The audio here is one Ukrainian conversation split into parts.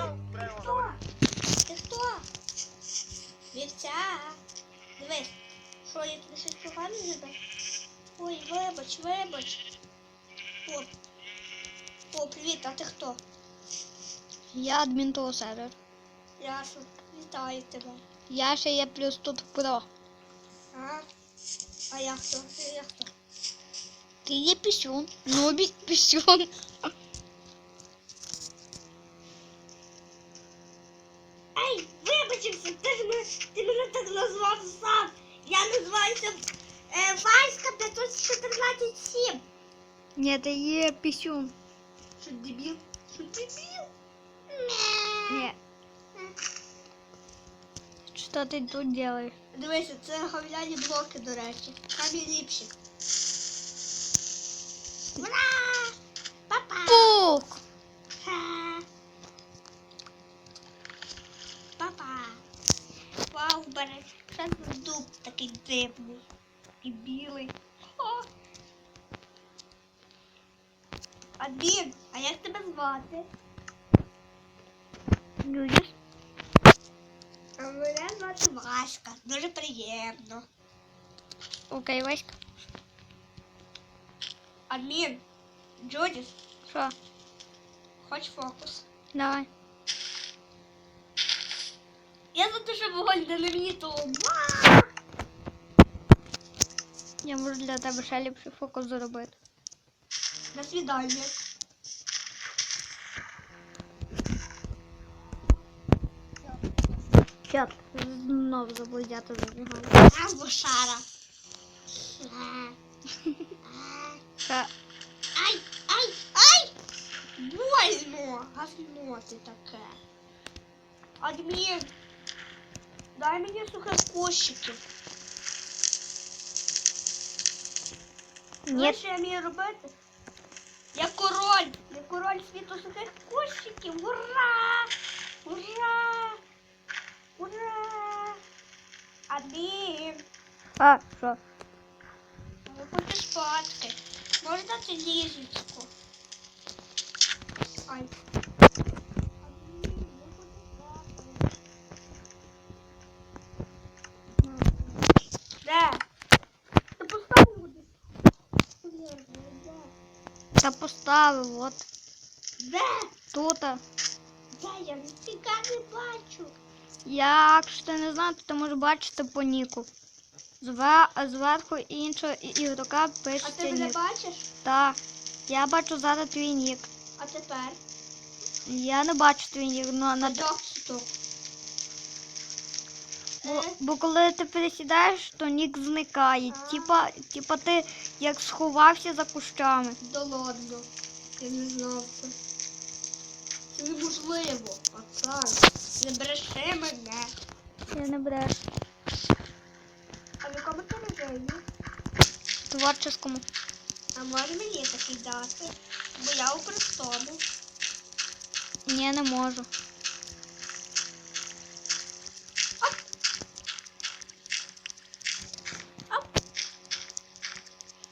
хто? Ти хто? Вівця. Дивись, що я тобі щось погане зробив? Ой, вибач, вибач. О, о, привіт, а ти хто? Я адмін того сервера. Ясно, вітаю тебе. Я ще є плюс тут про. А? А я хто? Я хто? Ти є пісюн. Ну, бі- пісюн. назвав сам. Я називаюся е, Васька 514-7. Ні, ти є пісюн. Що дебіл? Що дебіл? Ні. Що ти тут делаєш? Дивися, це говляні блоки, до речі. Самі ліпші. Ура! Папа! Пук! Такий дивний. І білий. О! Адмін, а як тебе звати? Юріс? А мене звати Васька. Дуже приємно. Окей, Васька. Адмін, Джудіс, Що? хоч фокус. Давай. Я за те, що вогонь не мені то. Я можу для тебе ще ліпший фокус зробити. До свидання. Чат. Знов заблудяти забігали. А, бошара. Ще. Ай, ай, ай! Больно! Говно ти таке. Адмін, дай мені сухих Ні. Знаєш, що я вмію робити? Я король! Я король світу сухих кущиків! Ура! Ура! Ура! Один! А, що? Ви хочеш спадки. Можна дати ліжечку? Ай. Де? Ти поставив кудись? Де? Та поставив, от. Де? Тут. Де? Я ніфіга не бачу. Якщо ти не знаєш, то ти можеш бачити по ніку. Зве- Зверху іншого ігрока А ти мене нік. бачиш? Так. Я бачу зараз твій нік. А тепер? Я не бачу твій нік, ну, На на... доксу. бо, бо коли ти пересідаєш, то нік зникає. Типа, типа ти як сховався за кущами. Да ладно. Я не знав це. Це неможливо. Пацан. Не бреши мене. Я не бреш. А в якому ти режимі? Творческому. А може мені такий дати? Бо я у простому. Ні, не можу.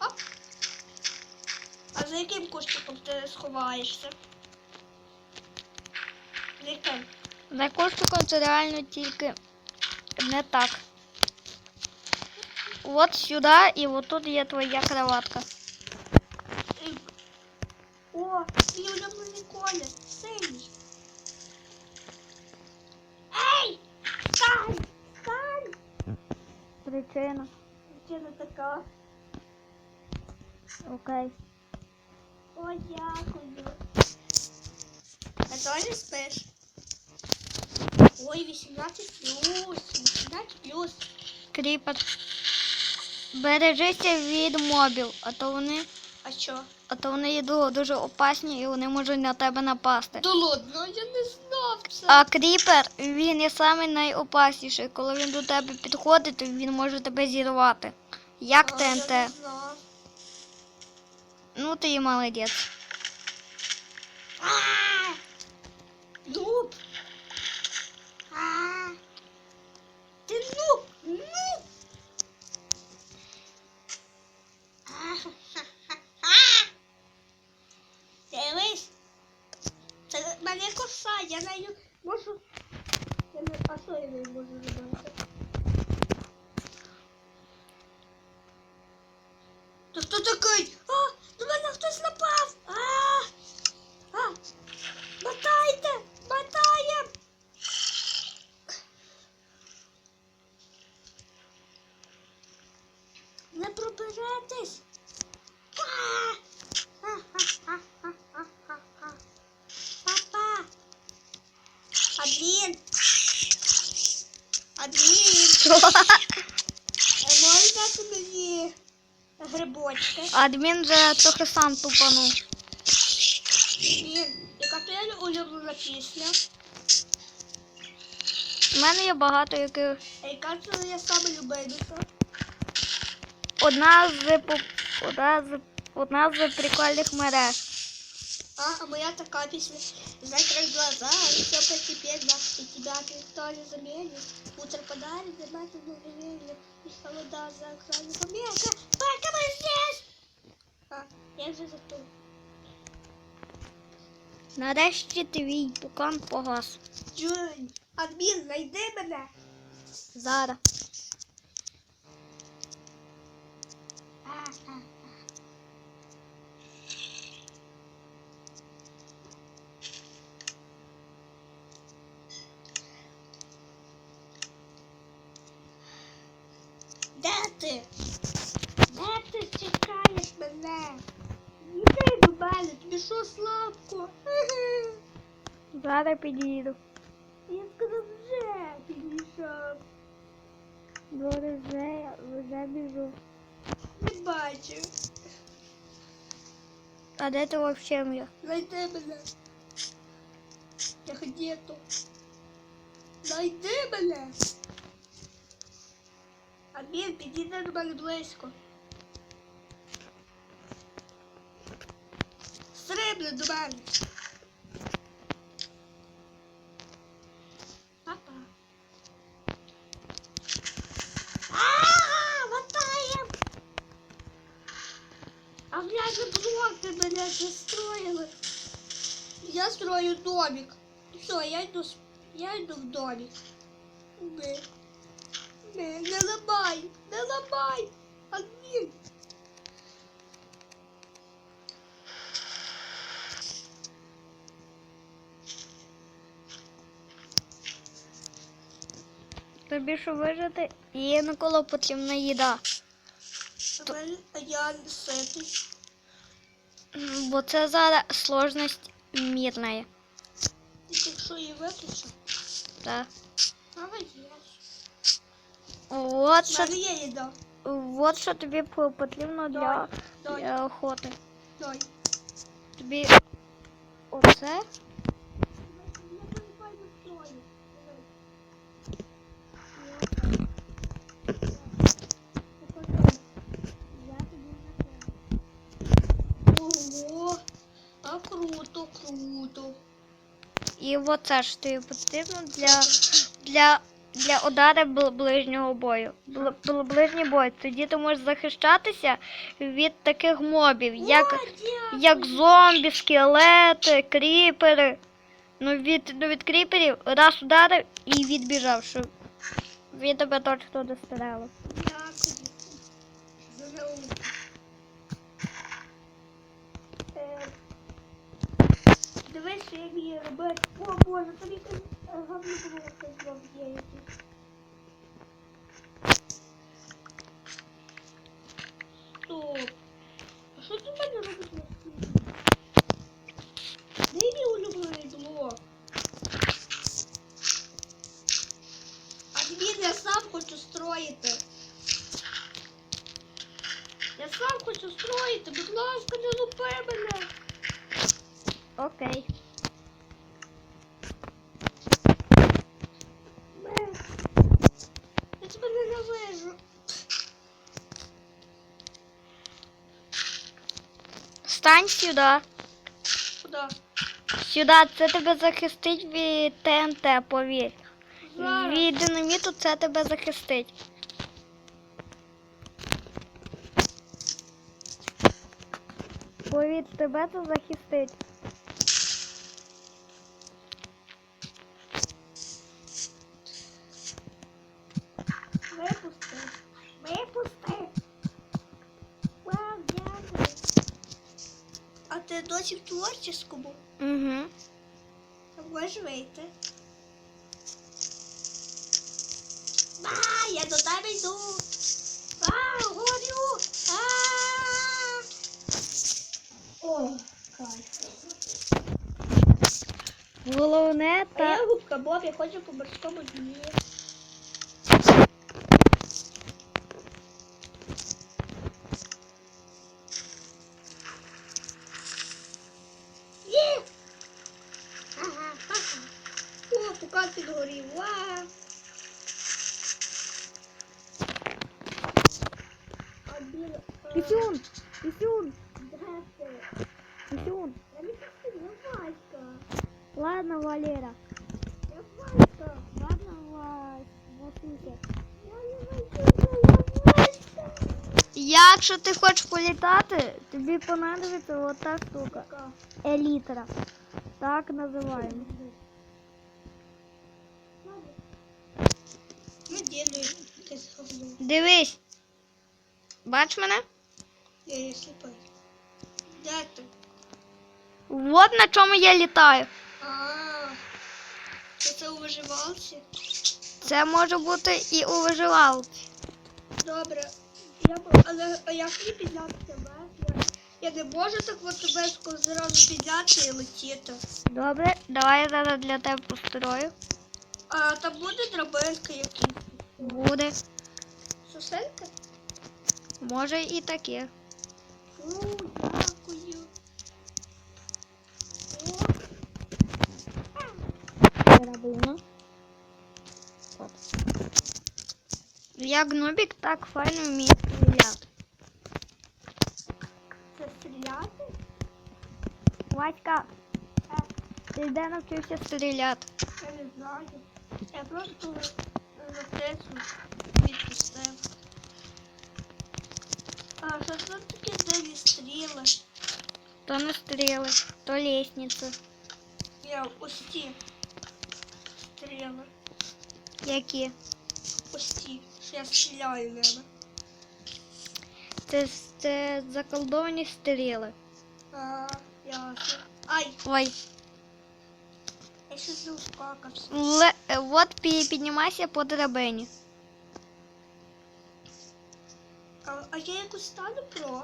Оп. А за яким кущиком За яким? За це реально тільки не так. От сюди і от тут є твоя кроватка. О, мій улюблений колір. Синій. Ей! Стань! Стань! Причина. Причина така. Окей. О, дякую. А теж спиш? Ой, 18 плюс, 18 плюс. Кріпер. Бережися від мобів, а то вони, А що? а то вони є дуже опасні і вони можуть на тебе напасти. Да ладно, я не знав це. А кріпер він є самий найопасніший. Коли він до тебе підходить, то він може тебе зірвати. Як А, я ТНТ. не знав. Ну ти і молодець. А! Нуб! А! Ти нуб! Нуб! А-ха-ха-ха! Дивись! Це мене кусає я нею можу. Я не... А що я нею можу робити? Та хто такий? А, до мене хтось напав! А! А! Мотайте! Мотаєм! Не проберетесь! А! Ха-ха-ха-ха-ха-ха. Папа! Адмін! Адмін! Е, Можеш дати мені грибочки? Адмін же трохи сам тупанув. Яка твоя улюблена пісня? У мене є багато яких. А яка твоя саме любиміша? Одна з одна з одна з прикольних мереж. А, а моя такая песня. Закрой глаза, и все постепенно, и тебя никто не заменит. Утро подарит, заметно мгновение, и холода за окном помеха. Пока мы здесь! А, я вже за ту. Нарешті твій пукан погас. Джунь, адмін, найди мене. Зараз. А. Де ти? Де ти чекаєш мене? Іди до мене, тобі що слабко? Зараз підійду. Я сказав вже підійшов. Добре, вже, вже біжу. Не бачу. А де ти взагалі є? Найди мене. Я где то? Найди мене. Адмін, підійди до мене близько. Стрибни до мене. А глянь, блоки мене застроїли. Я строю домик. Все, я йду, с- я йду в домик. Не, не, не ламай, не ламай. Адмін. Тобі що вижити? Є Микола потрібна їда. Мене- а я ситий. Бо це зараз сложність мірна. Тільки якщо її виключу. Так. Молодець. От що, мене от що тобі потрібно для, Дай, для охоти. дай. Тобі оце. Ого, а круто, круто. І оце ж тобі потрібно для, для, для удару бл- ближнього бою. Бл- бл- ближній бой. Тоді ти можеш захищатися від таких мобів, як, О, як зомбі, скелети, кріпери. Ну від, ну, від кріперів раз ударив і відбіжав, щоб він тебе точно стрелив. Дякую. За науку. Е, Дивись, що я вмію робити. О, Боже, тобі там говно було якесь вам є якесь. Стоп. А що ти в мене робиш на стіні? Де мій улюблений блок? Адмін, я сам хочу строїти. Я сам хочу строїти, будь ласка, не лупи мене. Окей. Ме. Я тебе ненавижу. Стань сюди. Куди? Сюди, це тебе захистить від ТНТ, повір. Зараз. Від динаміту це тебе захистить. Повір, тебе це захистить. Році в творческому. Угу. А можеш вийти. А, я до тебе йду. А, горю. А. О, кайф. Головне А та. я губка Боб, я ходжу по морському дні. Є! Ага, ага. О, пукан підгорів. Ва! А біла... а, Пісюн! Пісюн! Здрасте. Пісюн! Я не хочу, я Васька. Ладно, Валера. Я Васька. Ладно, Вась. Васуся. Я не хочу, я Васька. Якщо ти хочеш політати, тобі понадобиться ота штука. Така. Елітра. Так називаємо. Ну, діду якесь говно. Дивись. Бач мене? Я є сліпий. Де ти? От на чому я літаю. А, це у виживалці? Це може бути і у виживалці. Добре. Я, б- але а як мені підняти тебе? Я, я не можу так от високо зразу підняти і летіти. Добре, давай я зараз для тебе построю. А там буде драбинка якісь. Буде. Соселька? Може і таке. Фу, дякую. О, Драбина. Як Нубік так файно вміє стріляти. це стріляти? Васька, Е, ти де навчився стріляти? я не знаю. Я просто на птицю відпустив. А це таке дивні стріли? То не стріли, то лісниця. Я ті стріли. Які? Що я стріляю ними. Це, це заколдовані стріли. А, ясно. Ай, Ой, я не успокався. ле, е, от пі- піднімайся по драбині. А, я якось стану про?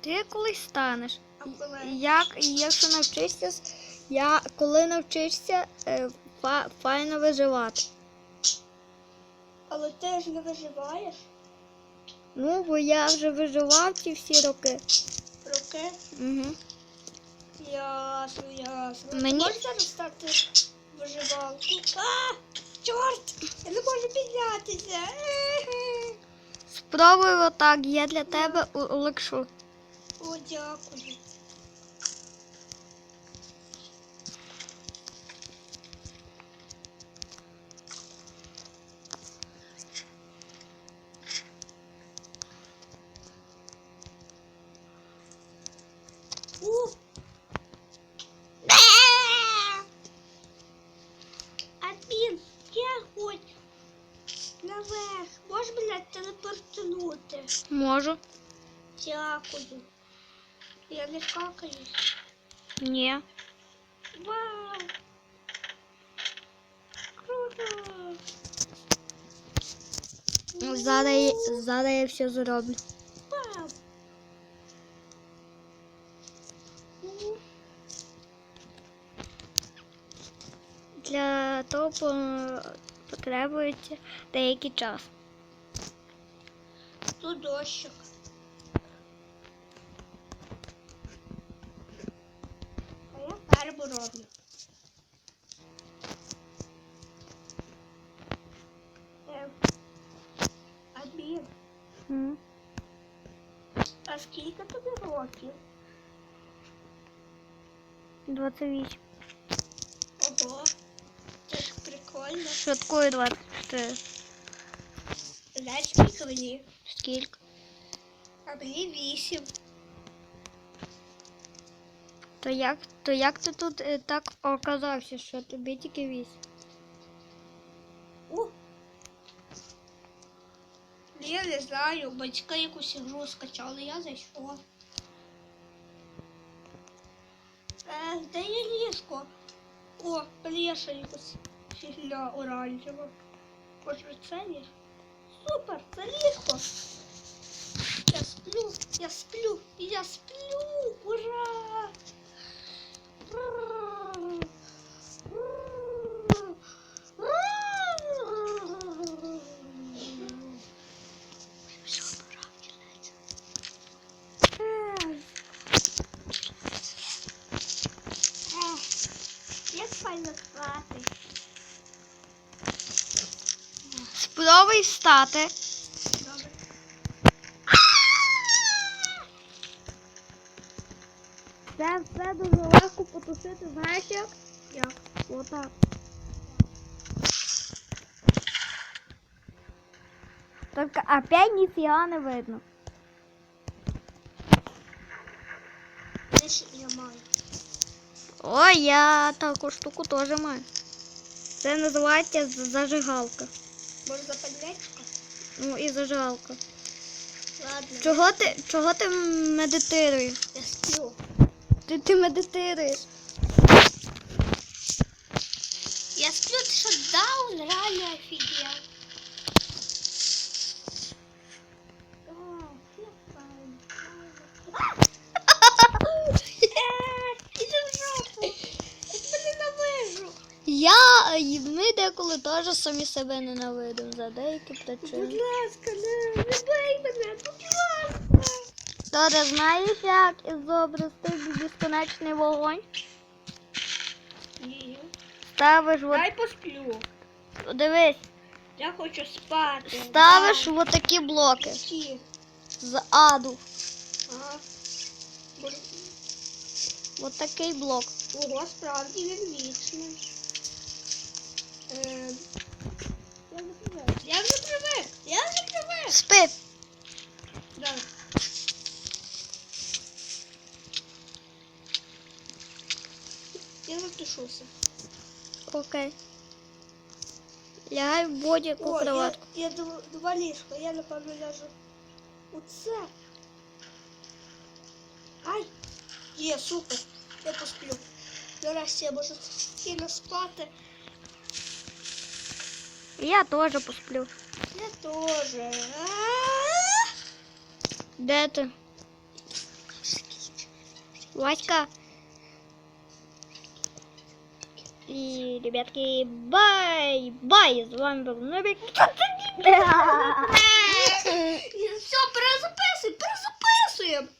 Ти колись станеш. А коли? Як, якщо навчишся, я коли навчишся е, фа, файно виживати. Але ти ж не виживаєш Ну, бо я вже виживав ці всі роки. роки. Угу. Ясно, ясно. Мені- Можеш зараз стати виживалку? А, чорт! Я не можу піднятися. Е-ге. Спробуй отак, я для тебе улегшу. О, дякую. У. Бе! Адмін, я хочу наверх. Можеш, блядь, телепортнути? Можу? Дякую. Я не какаю. Ні. Вау! Круто! Зараз, я- зараз я все зроблю. Вау! Для того по- потребується деякий час. Тут дощик. А я фарбу роблю. Адмін, М. а скільки тобі років? 28. Ого, це ж прикольно. Швидкою 24. Знаєш, скільки мені? Скільки? А мені вісім. То як, то як ти тут е, так оказався, що тобі тільки 8? У. Я не знаю, батьки якусь ігру скачали, я зайшов. Так, де є ліжко? О, ліша якось фігля оранжева. Може це ліжко? Супер, це ліжко. Я сплю, я сплю, я сплю, ура! Спробуй встати. Це все дуже легко потушити, знаєш як? Як? Отак. Только опять ніфіга не видно. Де ще я маю? О, я таку штуку теж маю. Це називається зажигалка. Може запальничка? Ну і зажалка. Ладно. Чого ти, чого ти медитируєш? Я сплю. Ти, ти медитируєш. Я сплю, ти що даун реально офігел. Іди в жопу. Я тебе ненавижу. Я і ми деколи теж самі себе ненавидимо за деякі Будь причини. ласка, не, не бий мене, будь ласка. Торе, знаєш, як ізобрести безконечний вогонь? Ні. Ставиш от, Дай посплю. дивись, Я хочу спати. ставиш от такі блоки Які? з аду. Ага. От такий блок. Ого, справді він вічний. Е, Я вже привик. Я вже привик. Я вже привик. Спи. Да. Я запишуся. Окей. Лягай в будь-яку О, я, кроватку. я дв- два ліжка, я напевно ляжу. Оце. Ай! Є, супер. Я посплю. Нарешті я можу спокійно спати. Я теж посплю. Я теж. А! Де ти? Васька. І, ребятки, бай! Бай! З вами був Нубик. Все, перезаписуй, перезаписуй.